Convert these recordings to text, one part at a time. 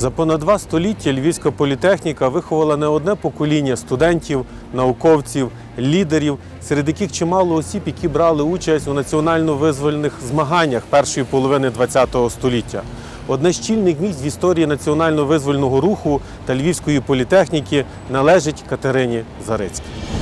За понад два століття Львівська політехніка виховала не одне покоління студентів, науковців, лідерів, серед яких чимало осіб, які брали участь у національно-визвольних змаганнях першої половини ХХ століття. Одне з чільних місць в історії національно-визвольного руху та львівської політехніки належить Катерині Зарицькій.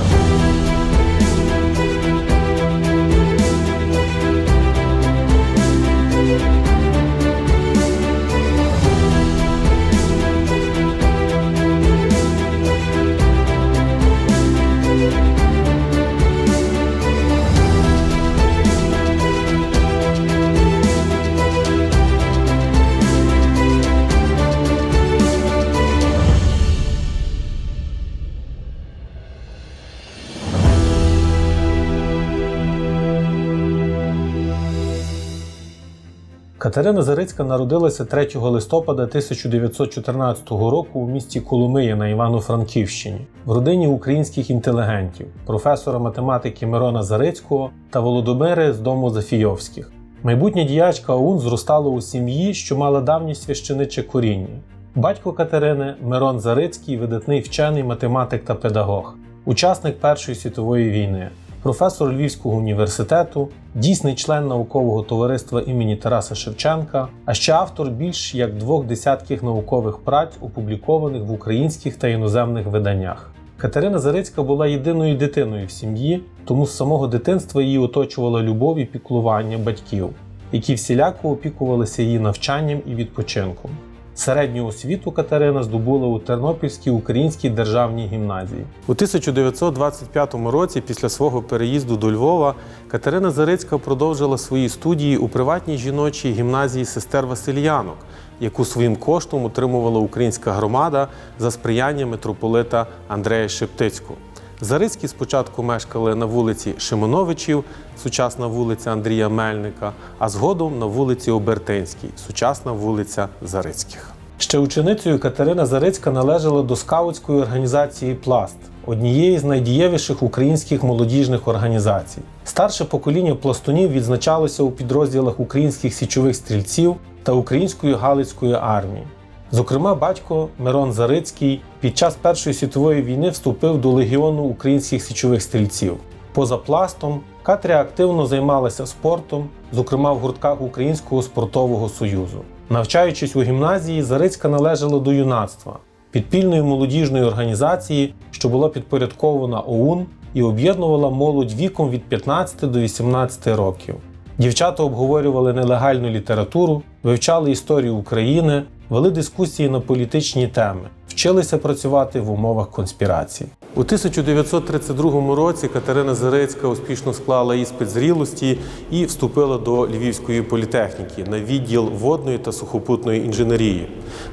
Катерина Зарицька народилася 3 листопада 1914 року у місті Коломия на Івано-Франківщині в родині українських інтелігентів, професора математики Мирона Зарицького та Володимири з дому Зафійовських. Майбутня діячка ОУН зростала у сім'ї, що мала давнє священиче коріння. Батько Катерини Мирон Зарицький, видатний вчений математик та педагог, учасник Першої світової війни, професор Львівського університету, дійсний член наукового товариства імені Тараса Шевченка, а ще автор більш як двох десятків наукових праць, опублікованих в українських та іноземних виданнях. Катерина Зарицька була єдиною дитиною в сім'ї, тому з самого дитинства її оточувала любов і піклування батьків, які всіляко опікувалися її навчанням і відпочинком. Середню освіту Катерина здобула у Тернопільській українській державній гімназії. У 1925 році, після свого переїзду до Львова, Катерина Зарицька продовжила свої студії у приватній жіночій гімназії сестер Васильянок, яку своїм коштом утримувала українська громада за сприяння митрополита Андрея Шептицького. Зарицькі спочатку мешкали на вулиці Шимоновичів, сучасна вулиця Андрія Мельника, а згодом на вулиці Обертинській, сучасна вулиця Зарицьких. Ще ученицею Катерина Зарицька належала до скаутської організації Пласт, однієї з найдієвіших українських молодіжних організацій. Старше покоління пластунів відзначалося у підрозділах українських січових стрільців та української галицької армії. Зокрема, батько Мирон Зарицький під час Першої світової війни вступив до легіону українських січових стрільців. Поза пластом Катря активно займалася спортом, зокрема в гуртках Українського спортового союзу. Навчаючись у гімназії, Зарицька належала до юнацтва підпільної молодіжної організації, що була підпорядкована ОУН і об'єднувала молодь віком від 15 до 18 років. Дівчата обговорювали нелегальну літературу, вивчали історію України, вели дискусії на політичні теми, вчилися працювати в умовах конспірації. У 1932 році Катерина Зарицька успішно склала іспит зрілості і вступила до Львівської політехніки на відділ водної та сухопутної інженерії.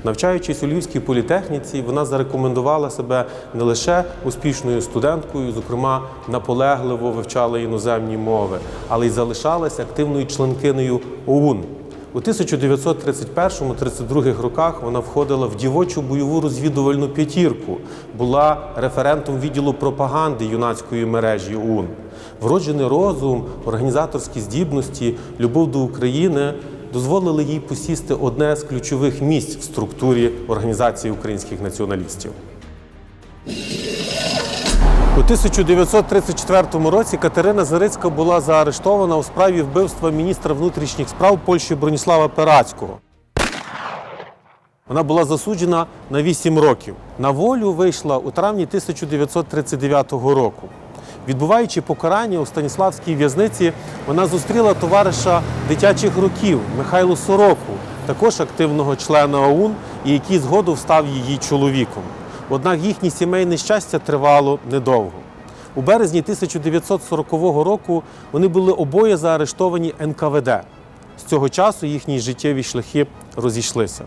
Навчаючись у Львівській політехніці, вона зарекомендувала себе не лише успішною студенткою, зокрема наполегливо вивчала іноземні мови, але й залишалась активною членкиною ОУН. У 1931-32 роках вона входила в дівочу бойову розвідувальну п'ятірку, була референтом відділу пропаганди юнацької мережі ОУН. Вроджений розум, організаторські здібності, любов до України дозволили їй посісти одне з ключових місць в структурі Організації українських націоналістів. У 1934 році Катерина Зарицька була заарештована у справі вбивства міністра внутрішніх справ Польщі Броніслава Перацького. Вона була засуджена на 8 років. На волю вийшла у травні 1939 року. Відбуваючи покарання у Станіславській в'язниці, вона зустріла товариша дитячих років Михайло Сороку, також активного члена ОУН, і який згодом став її чоловіком. Однак їхнє сімейне щастя тривало недовго. У березні 1940 року вони були обоє заарештовані НКВД. З цього часу їхні життєві шляхи розійшлися.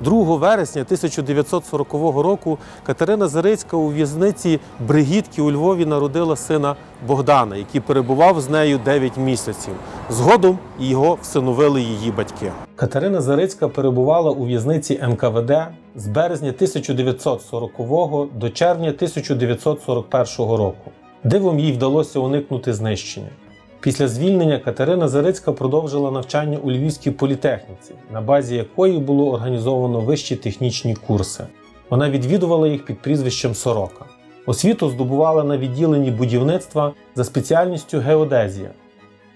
2 вересня 1940 року Катерина Зарицька у в'язниці Бригітки у Львові народила сина Богдана, який перебував з нею 9 місяців. Згодом його всиновили її батьки. Катерина Зарицька перебувала у в'язниці НКВД з березня 1940 до червня 1941 року. Дивом їй вдалося уникнути знищення. Після звільнення Катерина Зарицька продовжила навчання у Львівській політехніці, на базі якої було організовано вищі технічні курси. Вона відвідувала їх під прізвищем Сорока. Освіту здобувала на відділенні будівництва за спеціальністю геодезія.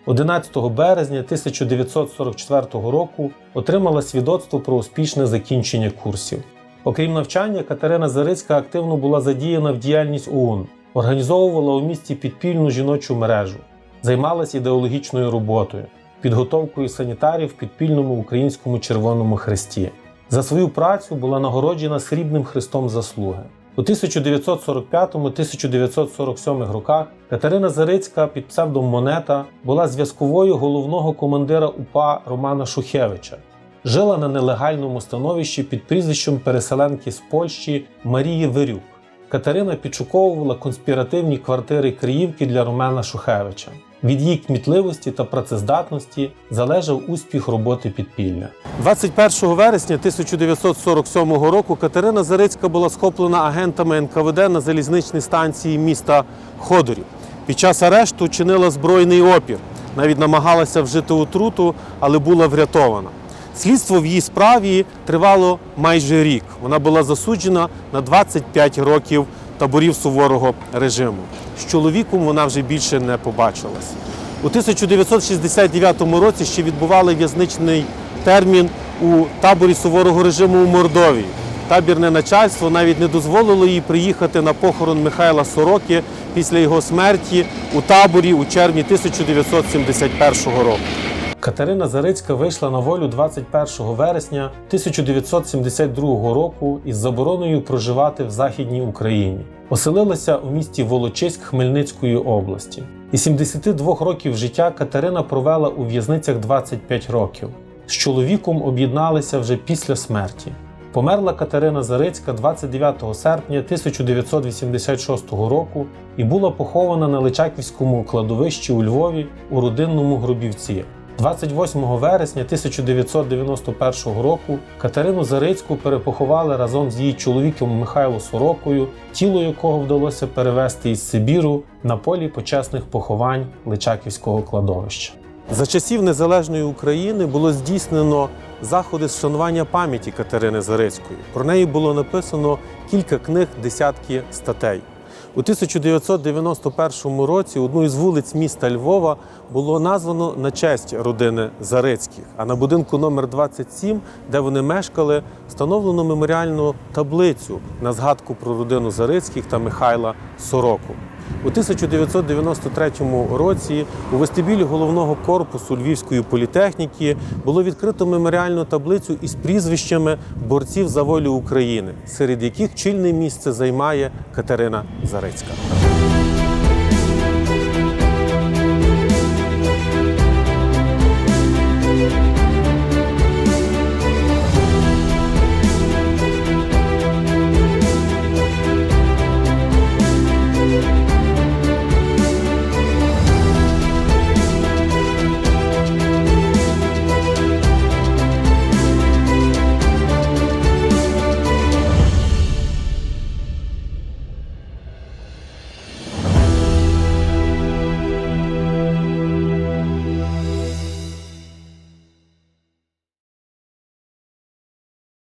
11 березня 1944 року отримала свідоцтво про успішне закінчення курсів. Окрім навчання, Катерина Зарицька активно була задіяна в діяльність ОУН, організовувала у місті підпільну жіночу мережу, займалась ідеологічною роботою, підготовкою санітарів в підпільному українському Червоному Хресті. За свою працю була нагороджена срібним хрестом заслуги. У 1945-1947 роках Катерина Зарицька під псевдом Монета була зв'язковою головного командира УПА Романа Шухевича. Жила на нелегальному становищі під прізвищем переселенки з Польщі Марії Вирюк. Катерина підшуковувала конспіративні квартири Криївки для Романа Шухевича. Від її кмітливості та працездатності залежав успіх роботи підпілля. 21 вересня 1947 року Катерина Зарицька була схоплена агентами НКВД на залізничній станції міста Ходорів. Під час арешту чинила збройний опір, навіть намагалася вжити отруту, але була врятована. Слідство в її справі тривало майже рік. Вона була засуджена на 25 років таборів суворого режиму. З чоловіком вона вже більше не побачилась. У 1969 році ще відбували в'язничний термін у таборі суворого режиму у Мордовії. Табірне начальство навіть не дозволило їй приїхати на похорон Михайла Сороки після його смерті у таборі у червні 1971 року. Катерина Зарицька вийшла на волю 21 вересня 1972 року із забороною проживати в Західній Україні. Оселилася у місті Волочиськ Хмельницької області. І 72 років життя Катерина провела у в'язницях 25 років. З чоловіком об'єдналися вже після смерті. Померла Катерина Зарицька 29 серпня 1986 року і була похована на Личаківському кладовищі у Львові у родинному гробівці. 28 вересня 1991 року Катерину Зарицьку перепоховали разом з її чоловіком Михайло Сорокою, тіло якого вдалося перевезти із Сибіру на полі почесних поховань Личаківського кладовища. За часів незалежної України було здійснено заходи з вшанування пам'яті Катерини Зарицької. Про неї було написано кілька книг, десятки статей. У 1991 році одну із вулиць міста Львова було названо на честь родини Зарицьких. А на будинку номер 27, де вони мешкали, встановлено меморіальну таблицю на згадку про родину Зарицьких та Михайла Сороку. У 1993 році у вестибілі головного корпусу Львівської політехніки було відкрито меморіальну таблицю із прізвищами борців за волю України, серед яких чільне місце займає Катерина Зарицька.